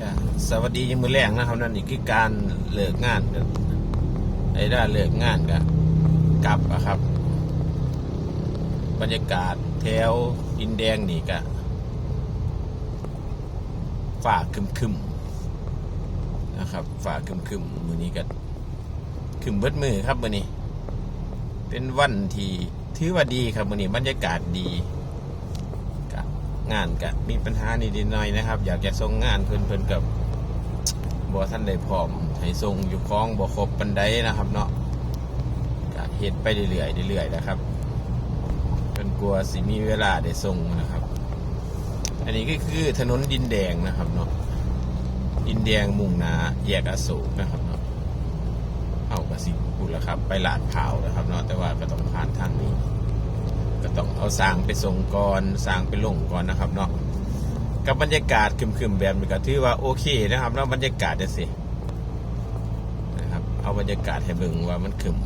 ก็สวัสดียังมือแรงนะครับนั่นนี่คือการเลิกงานกันไอ้ด้าเลิกงานก็กลับอะครับ บรรยากาศแถวดินแดงนี่ก็ฝ่าคึมคึมนะครับฝ่าคึมคึมมือนี้ก็คึมเบิดมือครับมือนี้ เป็นวันที่ถือว่าดีครับมือนี้บรรยากาศดี งานก็มีปัญหานิดหน่อยนะครับ อยากจะส่งงานเพิ่นเพิ่นกับบ่ท่านได้พร้อมให้ส่งอยู่คล้องบ่ครบปันไดนะครับเนาะก็เฮ็ดไปเรื่อยๆเรื่อยๆนะครับจนกลัวสิมีเวลาได้ส่งนะครับ อันนี้ก็คือถนนดินแดงนะครับเนาะดินแดงมุ่งนาแยกอโศกนะครับเนาะเอากระสิพูดแล้วครับ ไปลาดเผานะครับเนาะแต่ว่าก็ต้องผ่านทางนี้ ก็ต้องเอาสางไปส่งก่อนสางไปลงก่อนนะครับเนาะกับบรรยากาศคึมๆแบบนี้ก็ถือว่าโอเคนะครับเนาะบรรยากาศจะสินะครับเอาบรรยากาศให้เบิ่งว่ามันคึม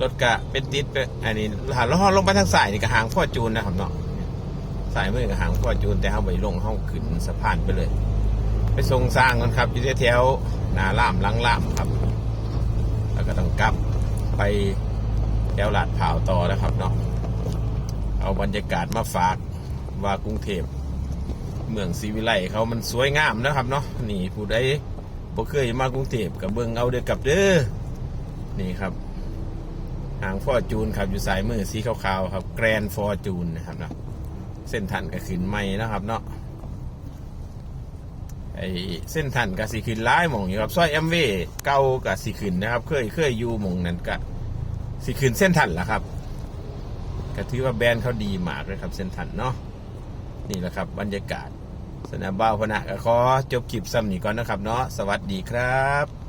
รถกะเป็นติดไปอันนี้หันล้วลงไปทางสายนี่ก็หางพ่อจูนนะครับเนาะสายมือกับหางพ่อจูนแต่เขาไปลงเขาขึ้นสะพานไปเลย ไปส่งสร้างกันครับอยู่แถวหนาล่ามลังล่ามครับ แล้วก็ต้องกลับไป ถวลาดพร้าวต่อนะครับเนาะเอาบรรยากาศมาฝากว่ากรุงเทพเมืองศรีวิไลเขามันสวยงามนะครับเนาะนี่ผู้ใดบ่เคยมากรุงเทพกับเบิ่งเอาเด้อกับเด้อนี่ครับหางฟอร์จูนครับอยู่สายมือสีขาวๆครับแกรนฟอร์จูนนะครับเนาะเส้นทันก็ขึ้นใหม่นะครับเนาะไอเส้นทันกับสีขึ้นร้ายหมองอยู่ครับซอยแอมเวเก่ากับสีขึ้นนะครับ เคยเคยอยู่หมองนั้นก็ สีขึ้นเส้นทันละครับก็ถือว่าแบรนด์เขาดีมากเลยครับเส้นทันเนาะนี่แหละครับ บรรยากาศสนามบ้าพนะก็ขอจบคลิปซ้ำนี้ก่อนนะครับเนาะสวัสดีครับ